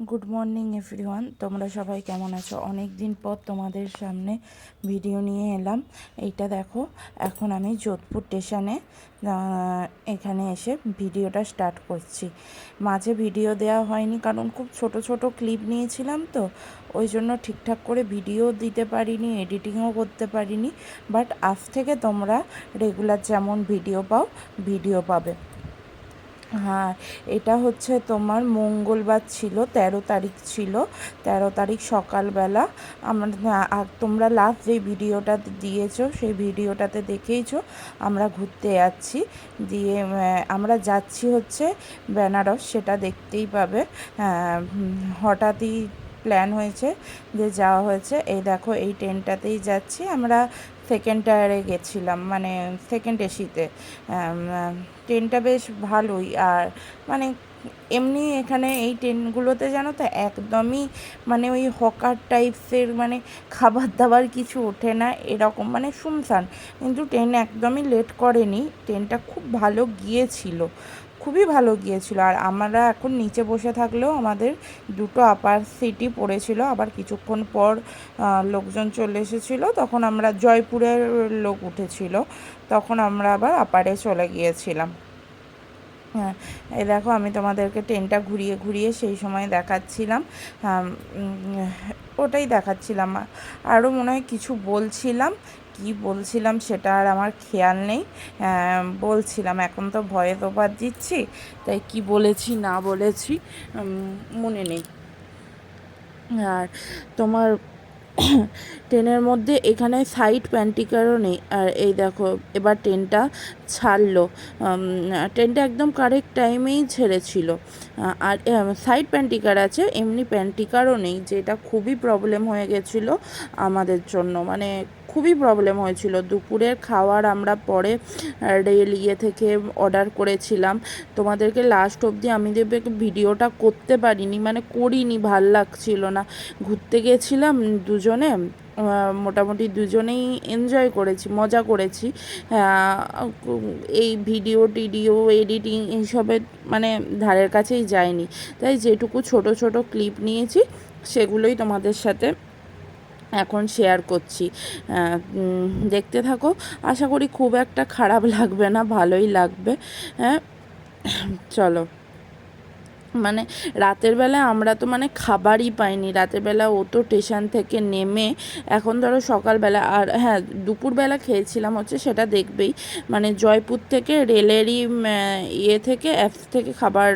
Good morning everyone তোমরা সবাই কেমন আছো? অনেক দিন পর তোমাদের সামনে ভিডিও নিয়ে এলাম। এইটা দেখো, এখন আমি যোধপুর স্টেশনে এখানে এসে ভিডিওটা স্টার্ট করছি। মাঝে ভিডিও দেওয়া হয়নি, কারণ খুব ছোট ছোট ক্লিপ নিয়েছিলাম তো। ওই জন্য ঠিকঠাক করে ভিডিও দিতে পারিনি এডিটিংও করতে পারিনি। বাট আজ থেকে তোমরা রেগুলার যেমন ভিডিও পাও ভিডিও পাবে। হ্যাঁ এটা হচ্ছে তোমার মঙ্গলবার ছিল তেরো তারিখ ছিল। তেরো তারিখ সকালবেলা আমরা আর তোমরা লাস্ট যে ভিডিওটা দিয়েছ সেই ভিডিওটাতে দেখেইছো আমরা ঘুরতে যাচ্ছি। দিয়ে আমরা যাচ্ছি হচ্ছে বেনারস সেটা দেখতেই পাবে। আহ, হঠাৎই প্ল্যান হয়েছে যে যাওয়া হয়েছে। এই দেখো এই ট্রেনটাতেই যাচ্ছি। আমরা সেকেন্ড টায়ারে গেছিলাম মানে সেকেন্ড এসিতে ট্রেনটা বেশ ভালোই, আর মানে এমনি এখানে এই ট্রেনগুলোতে জানো তো, একদমই মানে ওই হকার টাইপসের মানে খাবার দাবার কিছু ওঠে না, এরকম মানে শুনশান। কিন্তু ট্রেন একদমই লেট করেনি ট্রেনটা খুব ভালো গিয়েছিল। খুবই ভালো গিয়েছিল। আর আমরা এখন নিচে বসে থাকলেও আমাদের দুটো আপার সিটি পড়েছিল। আবার কিছুক্ষণ পর লোকজন চলে এসেছিল। তখন আমরা জয়পুরের লোক উঠেছিল। তখন আমরা আবার আপারে চলে গিয়েছিলাম। হ্যাঁ এই দেখো আমি তোমাদেরকে ট্রেনটা ঘুরিয়ে ঘুরিয়ে সেই সময় দেখাচ্ছিলাম। ওটাই দেখাচ্ছিলাম। আরও মনে হয় কিছু বলছিলাম। কি বলছিলাম সেটা আর আমার খেয়াল নেই। বলছিলাম, এখন তো ভয়ে তোপার দিচ্ছি, তাই কি বলেছি, না বলেছি মনে নেই। আর তোমার ট্রেনের মধ্যে এখানে সাইড প্যান্টিকারও নেই। আর এই দেখো, এবার ট্রেনটা ছাড়লো। ট্রেনটা একদম কারেক্ট টাইমেই ছেড়েছিল। আর সাইড প্যান্টিকার আছে, এমনি প্যান্টিকারও নেই, যেটা খুবই প্রবলেম হয়ে গেছিল আমাদের জন্য। মানে খুবই প্রবলেম হয়েছিল। দুপুরের খাওয়ার আমরা পরে রেল ইয়ে থেকে অর্ডার করেছিলাম। তোমাদেরকে লাস্ট অবধি আমি দেবে ভিডিওটা করতে পারিনি মানে করিনি, ভালো লাগছিল না। ঘুরতে গেছিলাম দুজনে মোটামুটি দুজনেই এনজয় করেছি, মজা করেছি। এই ভিডিও টিডিও এডিটিং এইসবের মানে ধারের কাছেই যায়নি তাই যেটুকু ছোট ছোট ক্লিপ নিয়েছি, সেগুলোই তোমাদের সাথে এখন শেয়ার করছি। দেখতে থাকো, আশা করি খুব একটা খারাপ লাগবে না, ভালোই লাগবে। হ্যাঁ চলো। মানে রাতের বেলা আমরা তো মানে খাবারই পাইনি। রাতের বেলা ও তো স্টেশন থেকে নেমে এখন ধরো সকালবেলা আর হ্যাঁ দুপুরবেলা খেয়েছিলাম হচ্ছে সেটা দেখবেই। মানে জয়পুর থেকে রেলেরই ইয়ে থেকে অ্যাপস থেকে খাবার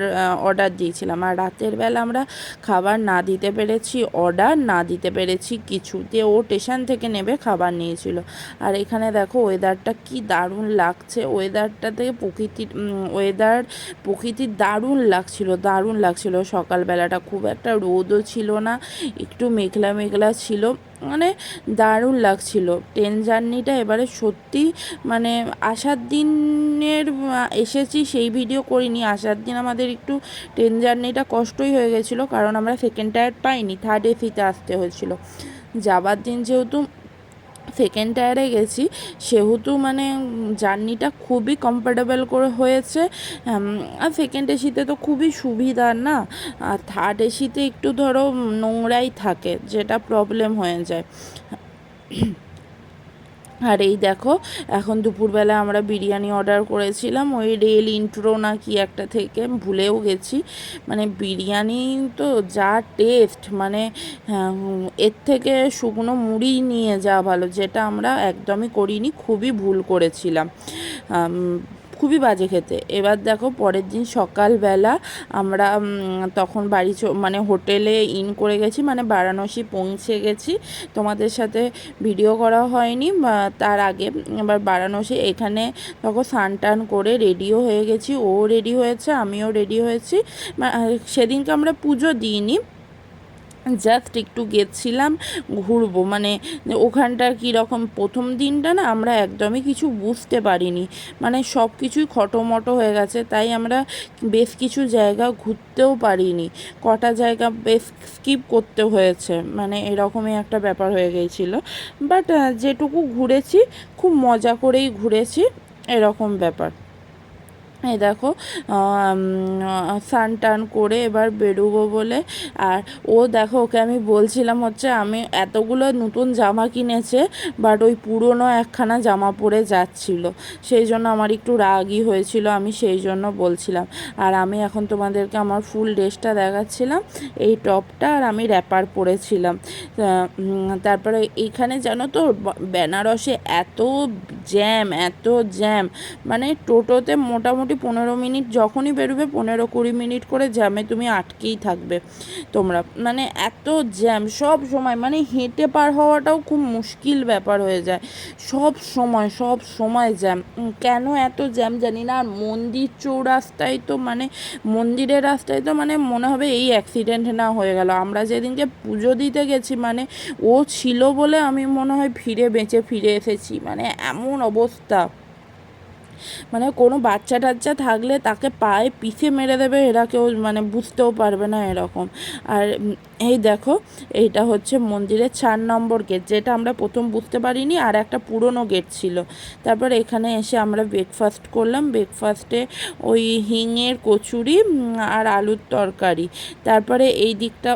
অর্ডার দিয়েছিলাম। আর রাতের বেলা আমরা খাবার না দিতে পেরেছি অর্ডার না দিতে পেরেছি কিছু দিয়ে ও স্টেশন থেকে নেবে খাবার নিয়েছিল। আর এখানে দেখো ওয়েদারটা কি দারুণ লাগছে। ওয়েদারটা থেকে প্রকৃতির ওয়েদার প্রকৃতির দারুণ লাগছিল, দারুণ লাগছিল। সকালবেলাটা খুব একটা রোদও ছিল না, একটু মেঘলা মেঘলা ছিল মানে দারুণ লাগছিল। ট্রেন জার্নিটা এবারে সত্যি মানে আসার দিনের এসেছি সেই ভিডিও করিনি। আসার দিন আমাদের একটু ট্রেন জার্নিটা কষ্টই হয়ে গেছিল, কারণ আমরা সেকেন্ড টায়ার পাইনি থার্ড এসিতে আসতে হয়েছিল। যাবার দিন যেহেতু সেকেন্ড টায়ারে গেছি। সেহেতু মানে জার্নিটা খুবই কমফোর্টেবল করে হয়েছে। আর সেকেন্ড এসিতে তো খুবই সুবিধা না? আর থার্ড এসিতে একটু ধরো নোংরাই থাকে, যেটা প্রবলেম হয়ে যায়। আর এই দেখো এখন দুপুরবেলা আমরা বিরিয়ানি অর্ডার করেছিলাম ওই রেল ইন্ট্রো না কি একটা থেকে ভুলেও গেছি। মানে বিরিয়ানি তো যা টেস্ট মানে হ্যাঁ, এর থেকে শুকনো মুড়ি নিয়ে যাওয়া ভালো যেটা আমরা একদমই করিনি খুবই ভুল করেছিলাম। খুবই বাজে খেতে। এবার দেখো পরের দিন সকালবেলা আমরা তখন বাড়ি মানে হোটেলে ইন করে গেছি মানে বারাণসী পৌঁছে গেছি। তোমাদের সাথে ভিডিও করা হয়নি তার আগে এবার বারাণসী এখানে তখন স্নান টান করে রেডিও হয়ে গেছি। ও রেডি হয়েছে, আমিও রেডি হয়েছি। সেদিনকে আমরা পুজো দিইনি। জাস্ট একটু গেছিলাম, ঘুরবো। মানে ওখানটার কীরকম প্রথম দিনটা না আমরা একদমই কিছু বুঝতে পারিনি। মানে সব কিছুই খটোমটো হয়ে গেছে, তাই আমরা বেশ কিছু জায়গা ঘুরতেও পারিনি। কটা জায়গা বেশ স্কিপ করতে হয়েছে মানে এরকমই একটা ব্যাপার হয়ে গিয়েছিল বাট যেটুকু ঘুরেছি, খুব মজা করেই ঘুরেছি, এরকম ব্যাপার। এই দেখো স্নান টান করে এবার বেরোবো বলে। আর ও দেখো, ওকে আমি বলছিলাম হচ্ছে, আমি এতগুলো নতুন জামা কিনেছে বাট ওই পুরনো একখানা জামা পরে যাচ্ছিল। সেই জন্য আমার একটু রাগই হয়েছিল, আমি সেই জন্য বলছিলাম। আর আমি এখন তোমাদেরকে আমার ফুল ড্রেসটা দেখাচ্ছিলাম, এই টপটা, আর আমি র্যাপার পরেছিলাম। তারপরে এইখানে জানো তো বেনারসে এত জ্যাম এত জ্যাম মানে টোটোতে মোটামুটি পনেরো মিনিট যখনই বেরোবে, পনেরো কুড়ি মিনিট করে জ্যামে তুমি আটকেই থাকবে তোমরা। মানে এত জ্যাম সব সময়। মানে হেঁটে পার হওয়াটাও খুব মুশকিল ব্যাপার হয়ে যায়। সব সময় সব সময় জ্যাম কেন এত জ্যাম জানি না। আর মন্দির চৌরাস্তায় তো মানে মন্দিরের রাস্তায় তো মানে মনে হবে এই অ্যাক্সিডেন্ট না হয়ে গেল। আমরা যেদিনকে পুজো দিতে গেছি মানে ও ছিল বলে আমি মনে হয় ফিরে বেঁচে ফিরে এসেছি। মানে এমন অবস্থা? মানে কোনো বাচ্চা টাচ্চা থাকলে তাকে পায়ে পিষে মেরে দেবে, এরা কেউ মানে বুঝতেও পারবে না এরকম। আর এই দেখো, এইটা হচ্ছে মন্দিরের চার নম্বর গেট যেটা আমরা প্রথম বুঝতে পারিনি আর একটা পুরনো গেট ছিল। তারপর এখানে এসে আমরা ব্রেকফাস্ট করলাম। ব্রেকফাস্টে ওই হিঙের কচুরি আর আলুর তরকারি। তারপরে এই দিকটা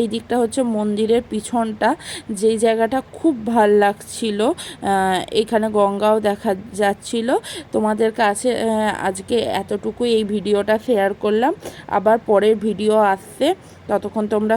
এই দিকটা হচ্ছে মন্দিরের পিছনটা। যেই জায়গাটা খুব ভালো লাগছিল এখানে গঙ্গাও দেখা যাচ্ছিল। তোমাদের কাছে আজকে এতটুকুই এই ভিডিওটা শেয়ার করলাম। আবার পরের ভিডিও আসছে। ততক্ষণ তোমরা